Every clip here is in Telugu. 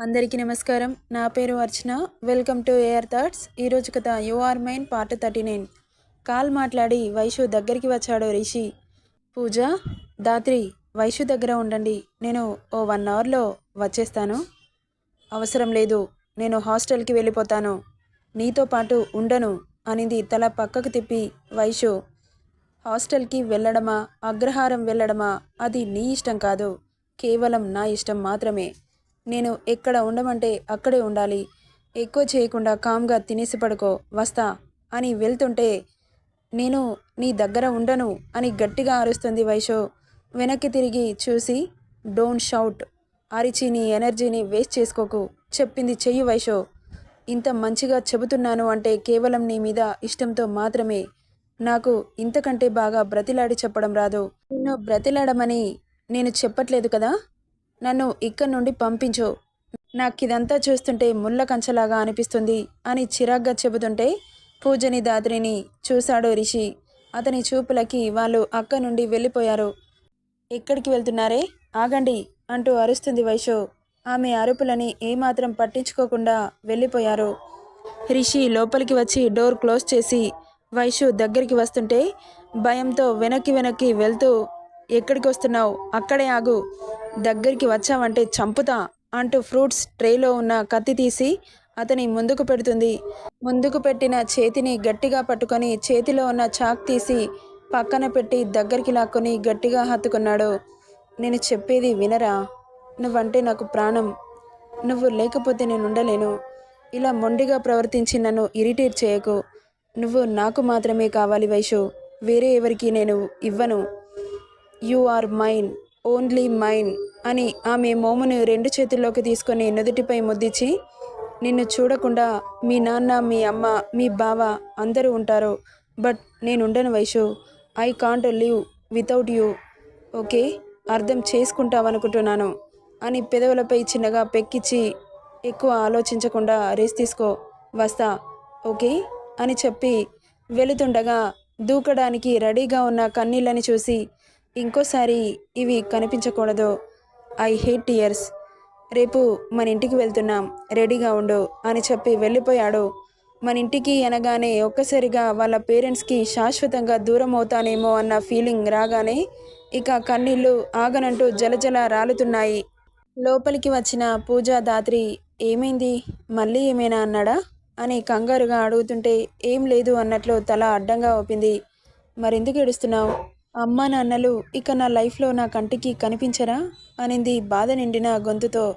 అందరికీ నమస్కారం. నా పేరు Archana. Welcome to AR thoughts. ఈరోజు కథ you are mine part thirty nine. Call మాట్లాడి వైషు దగ్గరికి వచ్చాడు రిషి. పూజ దాత్రి వైషు దగ్గర ఉండండి. నేను ఓ వన్ అవర్లో వచ్చేస్తాను. అవసరం లేదు. నేను హాస్టల్కి వెళ్ళిపోతాను. నీతో పాటు ఉండను అనింది తల పక్కకు తిప్పి వైషు. హాస్టల్కి వెళ్ళడమా? అగ్రహారం వెళ్ళడమా? అది నీ ఇష్టం కాదు. కేవలం నా ఇష్టం మాత్రమే. నేను ఎక్కడ ఉండమంటే అక్కడే ఉండాలి. ఎక్కువ చేయకుండా కామ్గా తినేసి పడుకో వస్తా అని వెళ్తుంటే నేను నీ దగ్గర ఉండను అని గట్టిగా అరుస్తుంది వైషో. వెనక్కి తిరిగి చూసి డోంట్ షౌట్. అరిచి నీ ఎనర్జీని వేస్ట్ చేసుకోకు చెప్పింది చెయ్యి వైషో. ఇంత మంచిగా చెబుతున్నాను అంటే కేవలం నీ మీద ఇష్టంతో మాత్రమే. నాకు ఇంతకంటే బాగా బ్రతిలాడి చెప్పడం రాదు. నిన్ను బ్రతిలాడమని నేను చెప్పట్లేదు కదా? నన్ను ఇక్కడి నుండి పంపించు. నాకిదంతా చూస్తుంటే ముళ్ళ కంచలాగా అనిపిస్తుంది అని చిరాగ్గా చెబుతుంటే పూజని దాద్రిని చూశాడు రిషి. అతని చూపులకి వాళ్ళు అక్క నుండి వెళ్ళిపోయారు. ఎక్కడికి వెళ్తున్నారే? ఆగండి అంటూ అరుస్తుంది వైషు ఆమె అరుపులని ఏమాత్రం పట్టించుకోకుండా వెళ్ళిపోయారు. రిషి లోపలికి వచ్చి డోర్ క్లోజ్ చేసి వైషు దగ్గరికి వస్తుంటే భయంతో వెనక్కి వెనక్కి వెళ్తూ ఎక్కడికి వస్తున్నావు? అక్కడే ఆగు. దగ్గరికి వచ్చావంటే చంపుతా అంటూ ఫ్రూట్స్ ట్రేలో ఉన్న కత్తి తీసి అతని ముందుకు పెడుతుంది. ముందుకు పెట్టిన చేతిని గట్టిగా పట్టుకొని చేతిలో ఉన్న చాక్ తీసి పక్కన పెట్టి దగ్గరికి లాక్కొని గట్టిగా హత్తుకున్నాడు. నేను చెప్పేది వినరా? నువ్వంటే నాకు ప్రాణం. నువ్వు లేకపోతే నేను ఉండలేను. ఇలా మొండిగా ప్రవర్తించి నన్ను ఇరిటేట్ చేయకు. నువ్వు నాకు మాత్రమే కావాలి వైషు. వేరే ఎవరికి నేను ఇవ్వను. You are mine only mine అని ఆమె మోమును రెండు చేతుల్లోకి తీసుకొని నుదుటిపై ముద్దిచ్చి నిన్ను చూడకుండా మీ నాన్న మీ అమ్మ మీ బావ అందరూ ఉంటారు but నేనుండను Vaishu. I can't live without you okay? అర్థం చేసుకుంటావనుకుంటున్నాను అని పెదవులపై చిన్నగా పెక్కిచ్చి ఎక్కువ ఆలోచించకుండా రేస్ తీసుకో వస్తా ఓకే? అని చెప్పి వెళుతుండగా దూకడానికి రెడీగా ఉన్న కన్నీళ్ళని చూసి ఇంకోసారి ఇవి కనిపించకూడదు. ఐ హేట్ టీయర్స్ రేపు మన ఇంటికి వెళ్తున్నాం. రెడీగా ఉండు అని చెప్పి వెళ్ళిపోయాడు. మన ఇంటికి అనగానే ఒక్కసారిగా వాళ్ళ పేరెంట్స్కి శాశ్వతంగా దూరం అవుతానేమో అన్న ఫీలింగ్ రాగానే ఇక కన్నీళ్ళు ఆగనంటూ జలజల రాలుతున్నాయి. లోపలికి వచ్చిన పూజా దాత్రి ఏమైంది? మళ్ళీ ఏమైనా అన్నాడా? అని కంగారుగా అడుగుతుంటే ఏం లేదు అన్నట్లు తల అడ్డంగా ఒప్పింది మరెందుకు ఏడుస్తున్నావు? అమ్మా నాన్నలు ఇక నా లైఫ్లో నా కంటికి కనిపించరా? అనింది బాధ నిండిన గొంతుతో.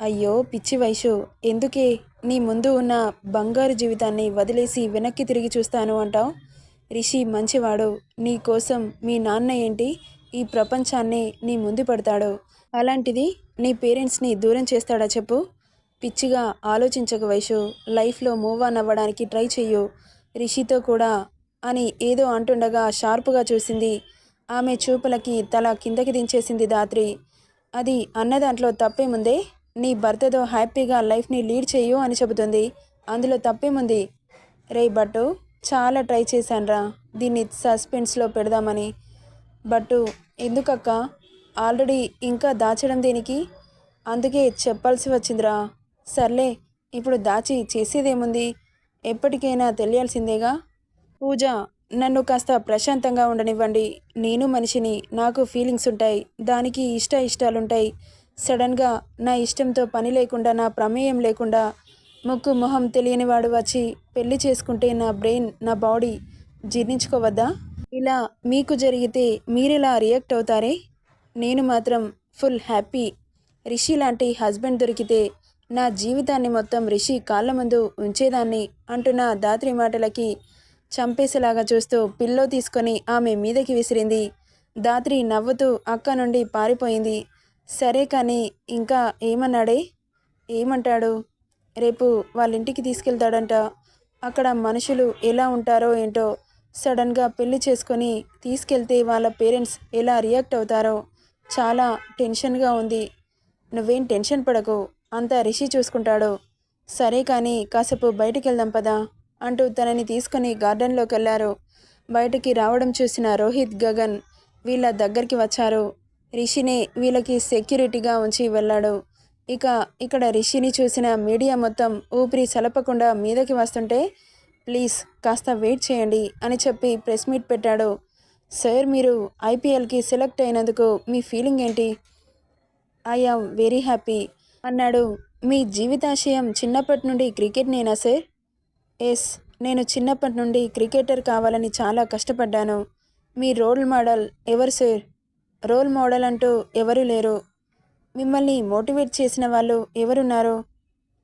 అయ్యో పిచ్చి వయసు ఎందుకే నీ ముందు ఉన్న బంగారు జీవితాన్ని వదిలేసి వెనక్కి తిరిగి చూస్తాను అంటావు? రిషి మంచివాడు నీ కోసం మీ నాన్న ఏంటి? ఈ ప్రపంచాన్ని నీ ముందు పెడతాడు. అలాంటిది నీ పేరెంట్స్ని దూరం చేస్తాడా చెప్పు? పిచ్చిగా ఆలోచించక వయసు లైఫ్లో మూవ్ ఆన్ అవ్వడానికి ట్రై చెయ్యు. రిషితో కూడా అని ఏదో అంటుండగా షార్పుగా చూసింది. ఆమె చూపులకి తల కిందకి దించేసింది దాత్రి. అది అన్న దాంట్లో తప్పేముందే నీ భర్తతో హ్యాపీగా లైఫ్ని లీడ్ చేయు అని చెబుతుంది. అందులో తప్పేముంది? రే బట్టు చాలా ట్రై చేశాన్రా. దీన్ని సస్పెన్స్లో పెడదామని. బట్టు ఎందుకక్క? ఆల్రెడీ ఇంకా దాచడం దేనికి? అందుకే చెప్పాల్సి వచ్చిందిరా. సర్లే ఇప్పుడు దాచి చేసేదేముంది? ఎప్పటికైనా తెలియాల్సిందేగా? పూజ నన్ను కాస్త ప్రశాంతంగా ఉండనివ్వండి. నేను మనిషిని నాకు ఫీలింగ్స్ ఉంటాయి. దానికి ఇష్ట ఇష్టాలుంటాయి. సడన్గా నా ఇష్టంతో పని లేకుండా నా ప్రమేయం లేకుండా ముక్కు మొహం తెలియనివాడు వచ్చి పెళ్ళి చేసుకుంటే నా బ్రెయిన్ నా బాడీ జీర్ణించుకోవద్దా? ఇలా మీకు జరిగితే మీరెలా రియాక్ట్ అవుతారే? నేను మాత్రం ఫుల్ హ్యాపీ. రిషి లాంటి హస్బెండ్ దొరికితే నా జీవితాన్ని మొత్తం రిషి కాళ్ళ ముందు ఉంచేదాన్ని అంటున్న దాత్రి మాటలకి చంపేసేలాగా చూస్తూ పిల్లో తీసుకొని ఆమె మీదకి విసిరింది. దాత్రి నవ్వుతూ అక్క నుండి పారిపోయింది. సరే కానీ ఇంకా ఏమన్నాడే? ఏమంటాడు? రేపు వాళ్ళ ఇంటికి తీసుకెళ్తాడంట. అక్కడ మనుషులు ఎలా ఉంటారో ఏంటో సడన్గా పెళ్ళి చేసుకొని తీసుకెళ్తే వాళ్ళ పేరెంట్స్ ఎలా రియాక్ట్ అవుతారో చాలా టెన్షన్గా ఉంది. నువ్వేం టెన్షన్ పడకు. అంతా రిషి చూసుకుంటాడు. సరే కానీ కాసేపు బయటికి వెళ్దాం పదా. అంటూ తనని తీసుకొని గార్డెన్లోకి వెళ్ళారు బయటికి రావడం చూసిన రోహిత్ గగన్ వీళ్ళ దగ్గరికి వచ్చారు. రిషినే వీళ్ళకి సెక్యూరిటీగా ఉంచి వెళ్ళాడు. ఇక ఇక్కడ రిషిని చూసిన మీడియా మొత్తం ఊపిరి సలపకుండా మీదకి వస్తుంటే ప్లీజ్ కాస్త వెయిట్ చేయండి అని చెప్పి ప్రెస్ మీట్ పెట్టాడు. సార్ మీరు ఐపీఎల్కి సెలెక్ట్ అయినందుకు మీ ఫీలింగ్ ఏంటి? ఐ ఆమ్ వెరీ హ్యాపీ అన్నాడు. మీ జీవితాశయం చిన్నప్పటి నుండి క్రికెట్ నేనా సార్? ఎస్ నేను చిన్నప్పటి నుండి క్రికెటర్ కావాలని చాలా కష్టపడ్డాను. మీ రోల్ మోడల్ ఎవరు సార్? రోల్ మోడల్ అంటూ ఎవరు లేరు. మిమ్మల్ని మోటివేట్ చేసిన వాళ్ళు ఎవరున్నారు?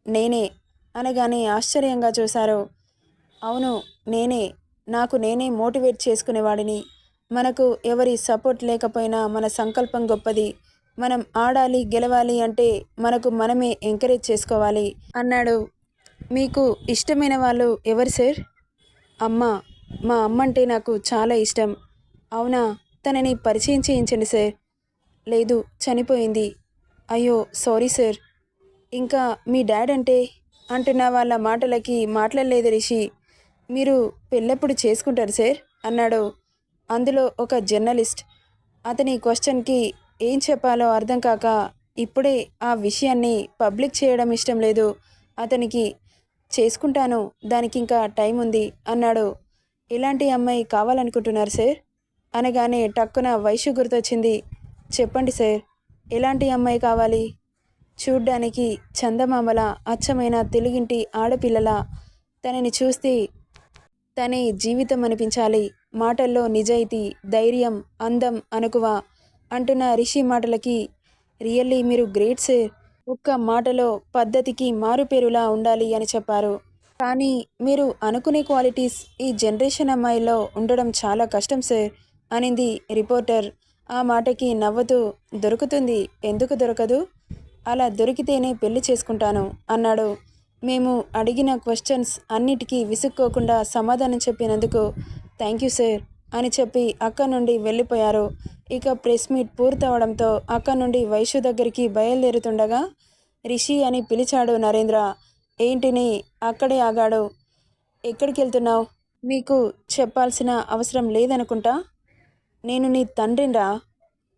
నేనే అనగానే ఆశ్చర్యంగా చూశారు. అవును నేనే. నాకు నేనే మోటివేట్ చేసుకునేవాడిని. మనకు ఎవరి సపోర్ట్ లేకపోయినా మన సంకల్పం గొప్పది. మనం ఆడాలి గెలవాలి అంటే మనకు మనమే ఎంకరేజ్ చేసుకోవాలి అన్నాడు మీకు ఇష్టమైన వాళ్ళు ఎవరు సార్? అమ్మ మా అమ్మ అంటే నాకు చాలా ఇష్టం. అవునా? తనని పరిచయం చేయించండి సార్. లేదు చనిపోయింది. అయ్యో సారీ సార్. ఇంకా మీ డాడ్ అంటే? అంటున్న వాళ్ళ మాటలకి మాట్లాడలేదు రిషి. మీరు పెళ్ళప్పుడు చేసుకుంటారు సార్ అన్నాడు. అందులో ఒక జర్నలిస్ట్. అతని క్వశ్చన్కి ఏం చెప్పాలో అర్థం కాక ఇప్పుడే ఆ విషయాన్ని పబ్లిక్ చేయడం ఇష్టం లేదు. అతనికి చేసుకుంటాను దానికి ఇంకా టైం ఉంది అన్నాడు. ఎలాంటి అమ్మాయి కావాలనుకుంటున్నారు సార్? అనగానే టక్కున వైశ్య గుర్తొచ్చింది. చెప్పండి సార్ ఎలాంటి అమ్మాయి కావాలి? చూడ్డానికి చందమామల అచ్చమైన తెలుగింటి ఆడపిల్లల. తనని చూస్తే తనే జీవితం అనిపించాలి. మాటల్లో నిజాయితీ ధైర్యం అందం అనుకువ అంటున్న రిషి మాటలకి రియల్లీ మీరు గ్రేట్ సార్. ఒక్క మాటలో పద్ధతికి మారుపేరులా ఉండాలి అని చెప్పారు. కానీ మీరు అనుకునే క్వాలిటీస్ ఈ జనరేషన్ అమ్మాయిలో ఉండడం చాలా కష్టం సార్ అనింది రిపోర్టర్. ఆ మాటకి నవ్వుతూ దొరుకుతుంది. ఎందుకు దొరకదు? అలా దొరికితేనే పెళ్ళి చేసుకుంటాను అన్నాడు. మేము అడిగిన క్వశ్చన్స్ అన్నిటికీ విసుక్కోకుండా సమాధానం చెప్పినందుకు థ్యాంక్ యూ సార్ అని చెప్పి అక్క నుండి వెళ్ళిపోయారు. ఇక ప్రెస్ మీట్ పూర్తవడంతో అక్క నుండి వైశ్యు దగ్గరికి బయలుదేరుతుండగా రిషి అని పిలిచాడు నరేంద్ర. ఏంటిని? అక్కడే ఆగాడు. ఎక్కడికి వెళ్తున్నావు మీకు చెప్పాల్సిన అవసరం లేదనుకుంటా? నేను నీ తండ్రిరా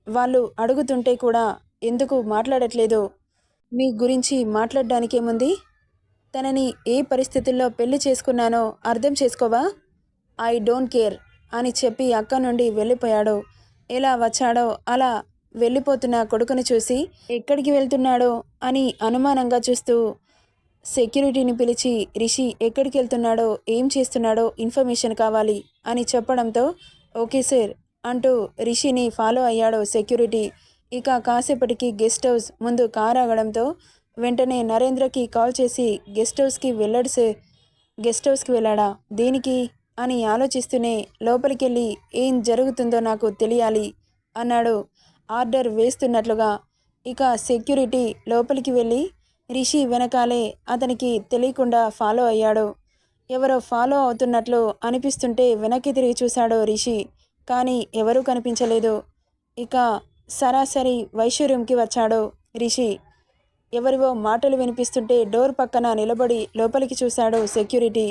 వాళ్ళు అడుగుతుంటే కూడా ఎందుకు మాట్లాడట్లేదు? మీ గురించి మాట్లాడడానికేముంది? తనని ఏ పరిస్థితుల్లో పెళ్ళి చేసుకున్నానో అర్థం చేసుకోవా? ఐ డోంట్ కేర్ అని చెప్పి అక్క నుండి వెళ్ళిపోయాడు. ఎలా వచ్చాడో అలా వెళ్ళిపోతున్న కొడుకుని చూసి ఎక్కడికి వెళ్తున్నాడో? అని అనుమానంగా చూస్తూ సెక్యూరిటీని పిలిచి రిషి ఎక్కడికి వెళ్తున్నాడో ఏం చేస్తున్నాడో ఇన్ఫర్మేషన్ కావాలి అని చెప్పడంతో ఓకే సార్ అంటూ రిషిని ఫాలో అయ్యాడు సెక్యూరిటీ. ఇక కాసేపటికి గెస్ట్ హౌస్ ముందు కారు ఆగడంతో వెంటనే నరేంద్రకి కాల్ చేసి గెస్ట్ హౌస్కి వెళ్ళాడు సార్. గెస్ట్ హౌస్కి వెళ్ళాడా? దేనికి? అని ఆలోచిస్తూనే లోపలికెళ్ళి ఏం జరుగుతుందో నాకు తెలియాలి అన్నాడు. ఆర్డర్ వేస్తున్నట్లుగా ఇక సెక్యూరిటీ లోపలికి వెళ్ళి రిషి వెనకాలే అతనికి తెలియకుండా ఫాలో అయ్యాడు. ఎవరో ఫాలో అవుతున్నట్లు అనిపిస్తుంటే వెనక్కి తిరిగి చూశాడు రిషి కానీ ఎవరూ కనిపించలేదు. ఇక సరాసరి వైశ్వర్యంకి వచ్చాడు రిషి. ఎవరివో మాటలు వినిపిస్తుంటే డోర్ పక్కన నిలబడి లోపలికి చూశాడు సెక్యూరిటీ.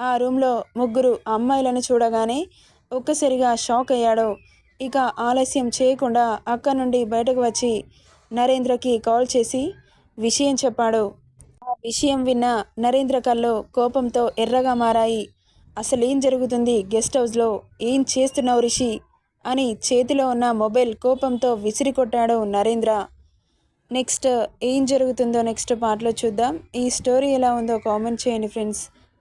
ఆ రూమ్లో ముగ్గురు అమ్మాయిలను చూడగానే ఒక్కసారిగా షాక్ అయ్యాడు. ఇక ఆలస్యం చేయకుండా అక్కడి నుండి బయటకు వచ్చి నరేంద్రకి కాల్ చేసి విషయం చెప్పాడు. ఆ విషయం విన్న నరేంద్ర కళ్ళు కోపంతో ఎర్రగా మారాయి. అసలేం జరుగుతుంది? గెస్ట్ హౌస్లో ఏం చేస్తున్నావు రిషి? అని చేతిలో ఉన్న మొబైల్ కోపంతో విసిరికొట్టాడు నరేంద్ర. నెక్స్ట్ ఏం జరుగుతుందో నెక్స్ట్ పాటలో చూద్దాం. ఈ స్టోరీ ఎలా ఉందో కామెంట్ చేయండి friends.